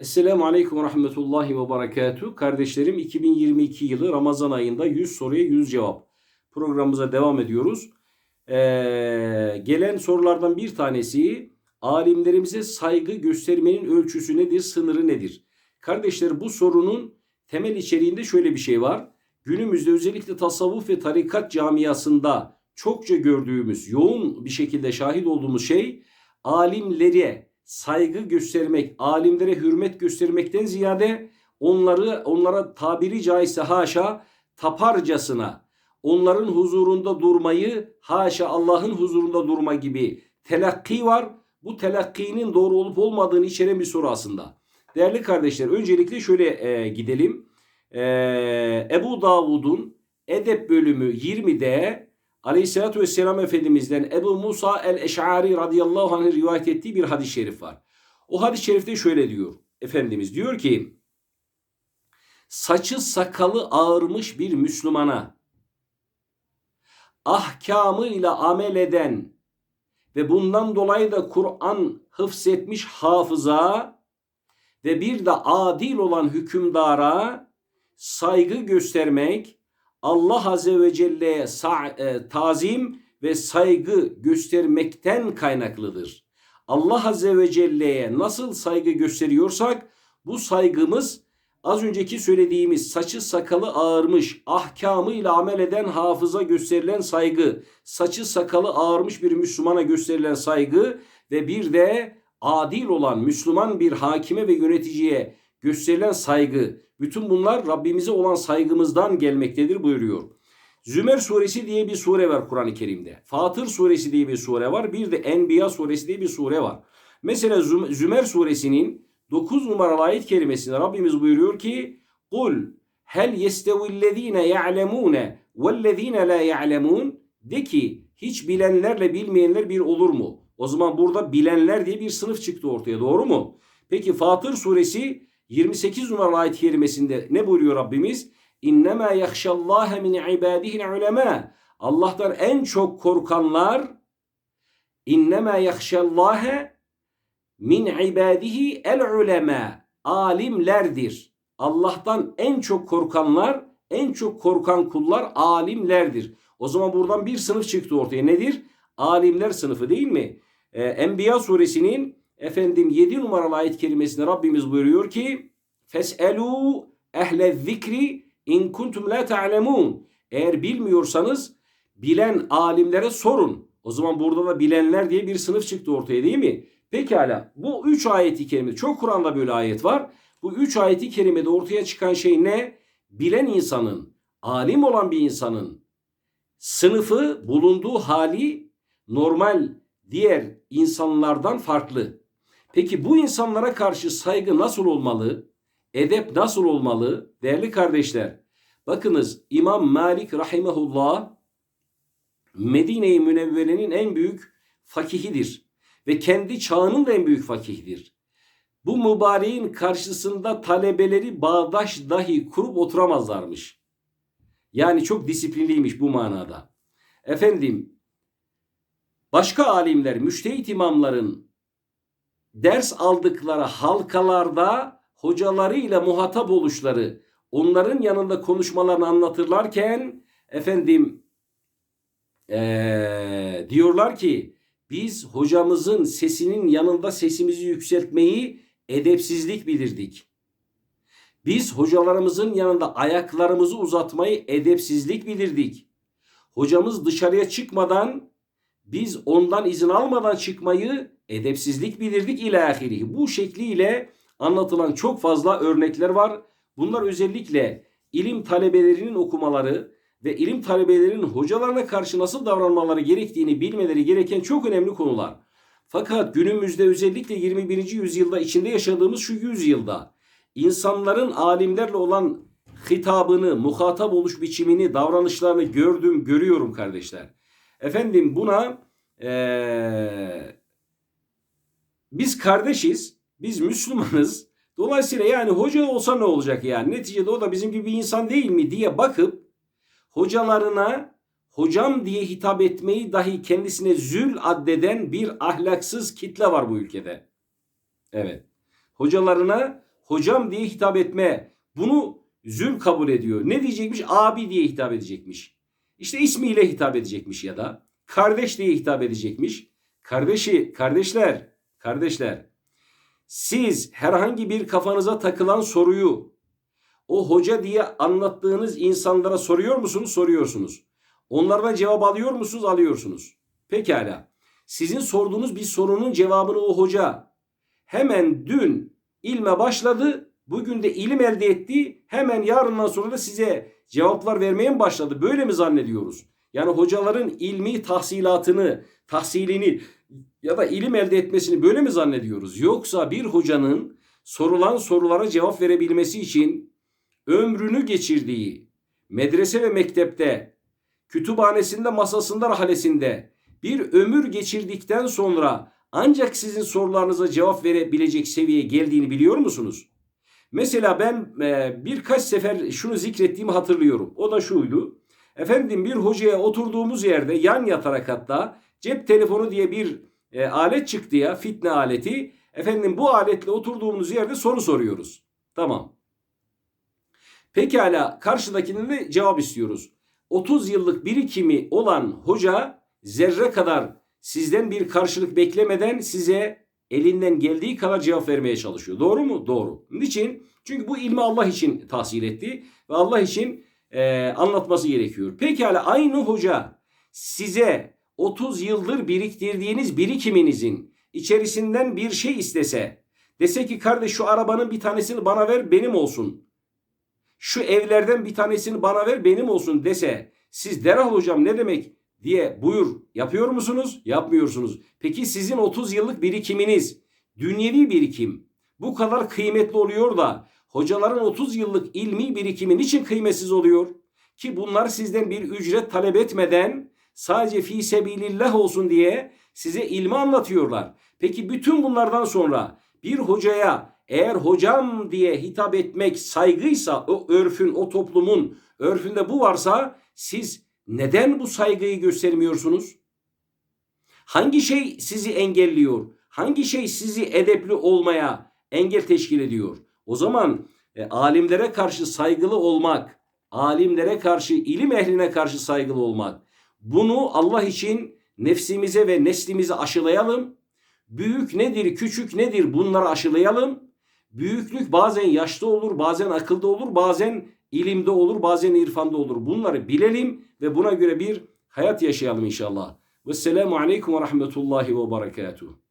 Esselamu Aleyküm ve Rahmetullahi ve Berekatuhu. Kardeşlerim 2022 yılı Ramazan ayında 100 soruya 100 cevap programımıza devam ediyoruz. Ee, gelen sorulardan bir tanesi alimlerimize saygı göstermenin ölçüsü nedir, sınırı nedir? Kardeşler bu sorunun temel içeriğinde şöyle bir şey var. Günümüzde özellikle tasavvuf ve tarikat camiasında çokça gördüğümüz, yoğun bir şekilde şahit olduğumuz şey alimlere saygı göstermek, alimlere hürmet göstermekten ziyade onları onlara tabiri caizse haşa taparcasına onların huzurunda durmayı haşa Allah'ın huzurunda durma gibi telakki var. Bu telakkinin doğru olup olmadığını içeren bir soru aslında. Değerli kardeşler öncelikle şöyle e, gidelim. E, Ebu Davud'un Edep bölümü 20'de Aleyhisselatü Vesselam Efendimiz'den Ebu Musa el-Eş'ari radıyallahu anh rivayet ettiği bir hadis-i şerif var. O hadis-i şerifte şöyle diyor. Efendimiz diyor ki saçı sakalı ağırmış bir Müslümana ahkamıyla amel eden ve bundan dolayı da Kur'an hıfzetmiş hafıza ve bir de adil olan hükümdara saygı göstermek, Allah Azze ve Celle'ye e, tazim ve saygı göstermekten kaynaklıdır. Allah Azze ve Celle'ye nasıl saygı gösteriyorsak bu saygımız az önceki söylediğimiz saçı sakalı ağırmış, ahkamıyla amel eden hafıza gösterilen saygı, saçı sakalı ağırmış bir Müslümana gösterilen saygı ve bir de adil olan Müslüman bir hakime ve yöneticiye gösterilen saygı. Bütün bunlar Rabbimize olan saygımızdan gelmektedir buyuruyor. Zümer suresi diye bir sure var Kur'an-ı Kerim'de. Fatır suresi diye bir sure var. Bir de Enbiya suresi diye bir sure var. Mesela Züm- Zümer suresinin 9 numaralı ayet kerimesinde Rabbimiz buyuruyor ki Kul hel yestevillezine ya'lemune vellezine la ya'lemun de ki hiç bilenlerle bilmeyenler bir olur mu? O zaman burada bilenler diye bir sınıf çıktı ortaya doğru mu? Peki Fatır suresi 28 numaralı ayet kerimesinde ne buyuruyor Rabbimiz? İnnemâ yahşallâhe min ibâdihil ulemâ. Allah'tan en çok korkanlar innemâ yahşallâhe min ibadihi el ulema alimlerdir. Allah'tan en çok korkanlar, en çok korkan kullar alimlerdir. O zaman buradan bir sınıf çıktı ortaya. Nedir? Alimler sınıfı değil mi? Ee, Enbiya suresinin efendim 7 numaralı ayet kerimesinde Rabbimiz buyuruyor ki Fes'elu ehle zikri in kuntum la ta'lemun. Eğer bilmiyorsanız bilen alimlere sorun. O zaman burada da bilenler diye bir sınıf çıktı ortaya değil mi? Pekala bu üç ayeti kerime çok Kur'an'da böyle ayet var. Bu üç ayeti kerimede ortaya çıkan şey ne? Bilen insanın, alim olan bir insanın sınıfı, bulunduğu hali normal diğer insanlardan farklı. Peki bu insanlara karşı saygı nasıl olmalı? Edep nasıl olmalı? Değerli kardeşler, bakınız İmam Malik rahimehullah Medine-i Münevvere'nin en büyük fakihidir ve kendi çağının da en büyük fakihidir. Bu mübareğin karşısında talebeleri bağdaş dahi kurup oturamazlarmış. Yani çok disiplinliymiş bu manada. Efendim başka alimler, müştehit imamların ders aldıkları halkalarda hocalarıyla muhatap oluşları, onların yanında konuşmalarını anlatırlarken efendim ee, diyorlar ki biz hocamızın sesinin yanında sesimizi yükseltmeyi edepsizlik bilirdik. Biz hocalarımızın yanında ayaklarımızı uzatmayı edepsizlik bilirdik. Hocamız dışarıya çıkmadan biz ondan izin almadan çıkmayı edepsizlik bilirdik ilahiri. Bu şekliyle anlatılan çok fazla örnekler var. Bunlar özellikle ilim talebelerinin okumaları ve ilim talebelerinin hocalarına karşı nasıl davranmaları gerektiğini bilmeleri gereken çok önemli konular. Fakat günümüzde özellikle 21. yüzyılda içinde yaşadığımız şu yüzyılda insanların alimlerle olan hitabını, muhatap oluş biçimini, davranışlarını gördüm, görüyorum kardeşler. Efendim buna ee, biz kardeşiz, biz Müslümanız. Dolayısıyla yani hoca olsa ne olacak yani? Neticede o da bizim gibi bir insan değil mi diye bakıp hocalarına hocam diye hitap etmeyi dahi kendisine zül addeden bir ahlaksız kitle var bu ülkede. Evet. Hocalarına hocam diye hitap etme bunu zül kabul ediyor. Ne diyecekmiş? Abi diye hitap edecekmiş. İşte ismiyle hitap edecekmiş ya da kardeş diye hitap edecekmiş. Kardeşi, kardeşler, kardeşler siz herhangi bir kafanıza takılan soruyu o hoca diye anlattığınız insanlara soruyor musunuz? Soruyorsunuz. Onlardan cevap alıyor musunuz? Alıyorsunuz. Pekala. Sizin sorduğunuz bir sorunun cevabını o hoca hemen dün ilme başladı. Bugün de ilim elde etti. Hemen yarından sonra da size cevaplar vermeye mi başladı? Böyle mi zannediyoruz? Yani hocaların ilmi tahsilatını, tahsilini ya da ilim elde etmesini böyle mi zannediyoruz? Yoksa bir hocanın sorulan sorulara cevap verebilmesi için ömrünü geçirdiği medrese ve mektepte, kütüphanesinde, masasında, rahalesinde bir ömür geçirdikten sonra ancak sizin sorularınıza cevap verebilecek seviyeye geldiğini biliyor musunuz? Mesela ben e, birkaç sefer şunu zikrettiğimi hatırlıyorum. O da şuydu. Efendim bir hocaya oturduğumuz yerde yan yatarak hatta cep telefonu diye bir e, alet çıktı ya fitne aleti. Efendim bu aletle oturduğumuz yerde soru soruyoruz. Tamam. Pekala karşıdakinin de cevap istiyoruz. 30 yıllık birikimi olan hoca zerre kadar sizden bir karşılık beklemeden size elinden geldiği kadar cevap vermeye çalışıyor. Doğru mu? Doğru. Niçin? Çünkü bu ilmi Allah için tahsil etti ve Allah için e, anlatması gerekiyor. Pekala aynı hoca size 30 yıldır biriktirdiğiniz birikiminizin içerisinden bir şey istese, dese ki kardeş şu arabanın bir tanesini bana ver benim olsun. Şu evlerden bir tanesini bana ver benim olsun dese, siz derhal hocam ne demek diye buyur yapıyor musunuz? Yapmıyorsunuz. Peki sizin 30 yıllık birikiminiz, dünyevi birikim bu kadar kıymetli oluyor da hocaların 30 yıllık ilmi birikimi niçin kıymetsiz oluyor? Ki bunlar sizden bir ücret talep etmeden sadece fi sebilillah olsun diye size ilmi anlatıyorlar. Peki bütün bunlardan sonra bir hocaya eğer hocam diye hitap etmek saygıysa o örfün, o toplumun örfünde bu varsa siz neden bu saygıyı göstermiyorsunuz? Hangi şey sizi engelliyor? Hangi şey sizi edepli olmaya engel teşkil ediyor? O zaman e, alimlere karşı saygılı olmak, alimlere karşı, ilim ehline karşı saygılı olmak. Bunu Allah için nefsimize ve neslimize aşılayalım. Büyük nedir, küçük nedir bunları aşılayalım. Büyüklük bazen yaşta olur, bazen akılda olur, bazen ilimde olur, bazen irfanda olur. Bunları bilelim ve buna göre bir hayat yaşayalım inşallah. Vesselamu aleyküm ve rahmetullahi ve berekatuhu.